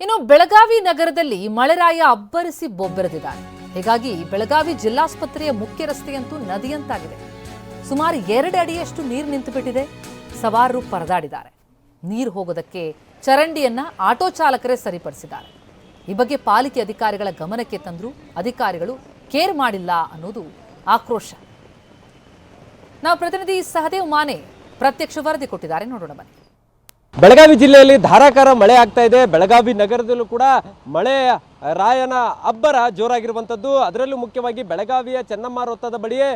ಇನ್ನು ಬೆಳಗಾವಿ ನಗರದಲ್ಲಿ ಮಳೆರಾಯ ಅಬ್ಬರಿಸಿ ಬೊಬ್ಬೆರೆದಿದ್ದಾರೆ. ಹೀಗಾಗಿ ಬೆಳಗಾವಿ ಜಿಲ್ಲಾಸ್ಪತ್ರೆಯ ಮುಖ್ಯ ರಸ್ತೆಯಂತೂ ನದಿಯಂತಾಗಿದೆ. ಸುಮಾರು ಎರಡು ಅಡಿಯಷ್ಟು ನೀರು ನಿಂತುಬಿಟ್ಟಿದೆ. ಸವಾರರು ಪರದಾಡಿದ್ದಾರೆ. ನೀರು ಹೋಗೋದಕ್ಕೆ ಚರಂಡಿಯನ್ನ ಆಟೋ ಚಾಲಕರೇ ಸರಿಪಡಿಸಿದ್ದಾರೆ. ಈ ಬಗ್ಗೆ ಪಾಲಿಕೆ ಅಧಿಕಾರಿಗಳ ಗಮನಕ್ಕೆ ತಂದ್ರು ಅಧಿಕಾರಿಗಳು ಕೇರ್ ಮಾಡಿಲ್ಲ ಅನ್ನೋದು ಆಕ್ರೋಶ. ನಾವು ಪ್ರತಿನಿಧಿ ಸಹದೇವ್ ಮಾನೆ ಪ್ರತ್ಯಕ್ಷ ವರದಿ ಕೊಟ್ಟಿದ್ದಾರೆ. ನೋಡೋಣ ಬನ್ನಿ. ಬೆಳಗಾವಿ ಜಿಲ್ಲೆಯಲ್ಲಿ ಧಾರಾಕಾರ ಮಳೆ ಆಗ್ತಾ ಇದೆ. ಬೆಳಗಾವಿ ನಗರದಲ್ಲೂ ಕೂಡ ಮಳೆ, ರಾಯನ ಅಬ್ಬರ ಜೋರಾಗಿರುವಂಥದ್ದು. ಅದರಲ್ಲೂ ಮುಖ್ಯವಾಗಿ ಬೆಳಗಾವಿಯ ಚೆನ್ನಮ್ಮ ವೃತ್ತದ ಬಳಿಯೇ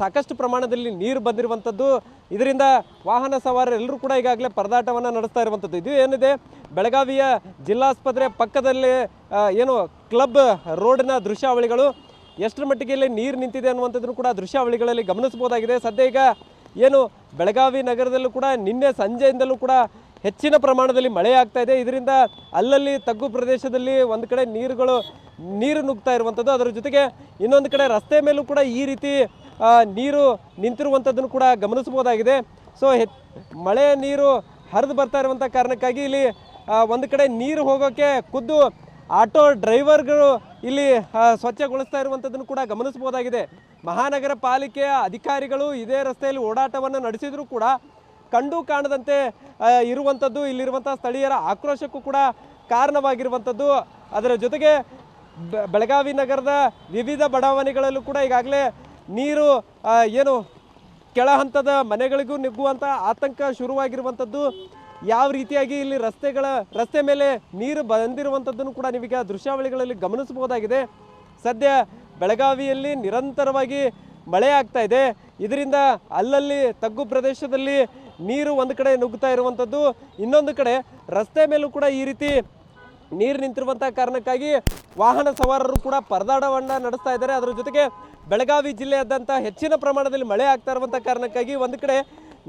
ಸಾಕಷ್ಟು ಪ್ರಮಾಣದಲ್ಲಿ ನೀರು ಬಂದಿರುವಂಥದ್ದು. ಇದರಿಂದ ವಾಹನ ಸವಾರರೆಲ್ಲರೂ ಕೂಡ ಈಗಾಗಲೇ ಪರದಾಟವನ್ನು ನಡೆಸ್ತಾ ಇರುವಂಥದ್ದು. ಇದು ಏನಿದೆ? ಬೆಳಗಾವಿಯ ಜಿಲ್ಲಾಸ್ಪತ್ರೆ ಪಕ್ಕದಲ್ಲಿ ಏನು ಕ್ಲಬ್ ರೋಡ್ನ ದೃಶ್ಯಾವಳಿಗಳು. ಎಷ್ಟರ ಮಟ್ಟಿಗೆ ಇಲ್ಲಿ ನೀರು ನಿಂತಿದೆ ಅನ್ನುವಂಥದ್ದನ್ನು ಕೂಡ ದೃಶ್ಯಾವಳಿಗಳಲ್ಲಿ ಗಮನಿಸಬಹುದಾಗಿದೆ. ಸದ್ಯ ಈಗ ಏನು ಬೆಳಗಾವಿ ನಗರದಲ್ಲೂ ಕೂಡ ನಿನ್ನೆ ಸಂಜೆಯಿಂದಲೂ ಕೂಡ ಹೆಚ್ಚಿನ ಪ್ರಮಾಣದಲ್ಲಿ ಮಳೆ ಆಗ್ತಾ ಇದೆ. ಇದರಿಂದ ಅಲ್ಲಲ್ಲಿ ತಗ್ಗು ಪ್ರದೇಶದಲ್ಲಿ ಒಂದು ಕಡೆ ನೀರುಗಳು, ನೀರು ನುಗ್ತಾ ಇರುವಂಥದ್ದು ಅದರ ಜೊತೆಗೆ ಇನ್ನೊಂದು ಕಡೆ ರಸ್ತೆ ಮೇಲೂ ಕೂಡ ಈ ರೀತಿ ನೀರು ನಿಂತಿರುವಂಥದ್ದನ್ನು ಕೂಡ ಗಮನಿಸಬಹುದಾಗಿದೆ. ಸೊ ಹೆಚ್ ಮಳೆ ನೀರು ಹರಿದು ಬರ್ತಾ ಇರುವಂಥ ಕಾರಣಕ್ಕಾಗಿ ಇಲ್ಲಿ ಒಂದು ಕಡೆ ನೀರು ಹೋಗೋಕ್ಕೆ ಖುದ್ದು ಆಟೋ ಡ್ರೈವರ್ಗಳು ಇಲ್ಲಿ ಸ್ವಚ್ಛಗೊಳಿಸ್ತಾ ಇರುವಂಥದ್ದನ್ನು ಕೂಡ ಗಮನಿಸಬಹುದಾಗಿದೆ. ಮಹಾನಗರ ಪಾಲಿಕೆಯ ಅಧಿಕಾರಿಗಳು ಇದೇ ರಸ್ತೆಯಲ್ಲಿ ಓಡಾಟವನ್ನು ನಡೆಸಿದರೂ ಕೂಡ ಕಂಡು ಕಾಣದಂತೆ ಇರುವಂಥದ್ದು ಇಲ್ಲಿರುವಂಥ ಸ್ಥಳೀಯರ ಆಕ್ರೋಶಕ್ಕೂ ಕೂಡ ಕಾರಣವಾಗಿರುವಂಥದ್ದು. ಅದರ ಜೊತೆಗೆ ಬೆಳಗಾವಿ ನಗರದ ವಿವಿಧ ಬಡಾವಣೆಗಳಲ್ಲೂ ಕೂಡ ಈಗಾಗಲೇ ನೀರು ಏನು ಕೆಳ ಹಂತದ ಮನೆಗಳಿಗೂ ನುಗ್ಗುವಂಥ ಆತಂಕ ಶುರುವಾಗಿರುವಂಥದ್ದು. ಯಾವ ರೀತಿಯಾಗಿ ಇಲ್ಲಿ ರಸ್ತೆಗಳ, ರಸ್ತೆ ಮೇಲೆ ನೀರು ಬಂದಿರುವಂಥದ್ದನ್ನು ಕೂಡ ನೀವೀಗ ದೃಶ್ಯಾವಳಿಗಳಲ್ಲಿ ಗಮನಿಸಬಹುದಾಗಿದೆ. ಸದ್ಯ ಬೆಳಗಾವಿಯಲ್ಲಿ ನಿರಂತರವಾಗಿ ಮಳೆ ಆಗ್ತಾ ಇದೆ. ಇದರಿಂದ ಅಲ್ಲಲ್ಲಿ, ತಗ್ಗು ಪ್ರದೇಶದಲ್ಲಿ ನೀರು ಒಂದು ಕಡೆ ನುಗ್ಗುತ್ತಾ ಇರುವಂಥದ್ದು, ಇನ್ನೊಂದು ಕಡೆ ರಸ್ತೆ ಮೇಲೂ ಕೂಡ ಈ ರೀತಿ ನೀರು ನಿಂತಿರುವಂಥ ಕಾರಣಕ್ಕಾಗಿ ವಾಹನ ಸವಾರರು ಕೂಡ ಪರದಾಟವನ್ನು ನಡೆಸ್ತಾ ಇದ್ದಾರೆ. ಅದರ ಜೊತೆಗೆ ಬೆಳಗಾವಿ ಜಿಲ್ಲೆಯಾದ್ಯಂತ ಹೆಚ್ಚಿನ ಪ್ರಮಾಣದಲ್ಲಿ ಮಳೆ ಆಗ್ತಾ ಇರುವಂಥ ಕಾರಣಕ್ಕಾಗಿ ಒಂದು ಕಡೆ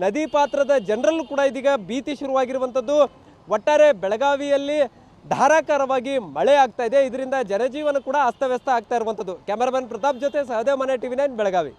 ನದಿ ಪಾತ್ರದ ಜನರಲ್ಲೂ ಕೂಡ ಇದೀಗ ಭೀತಿ ಶುರುವಾಗಿರುವಂಥದ್ದು. ಒಟ್ಟಾರೆ ಬೆಳಗಾವಿಯಲ್ಲಿ ಧಾರಾಕಾರವಾಗಿ ಮಳೆ ಆಗ್ತಾ ಇದೆ. ಇದರಿಂದ ಜನಜೀವನ ಕೂಡ ಅಸ್ತವ್ಯಸ್ತ ಆಗ್ತಾ ಇರುವಂಥದ್ದು. ಕ್ಯಾಮರಾಮನ್ ಪ್ರತಾಪ್ ಜೊತೆ ಸಹದೇವ್ ಮನೆ ಟಿವಿ ನೈನ್ ಬೆಳಗಾವಿ.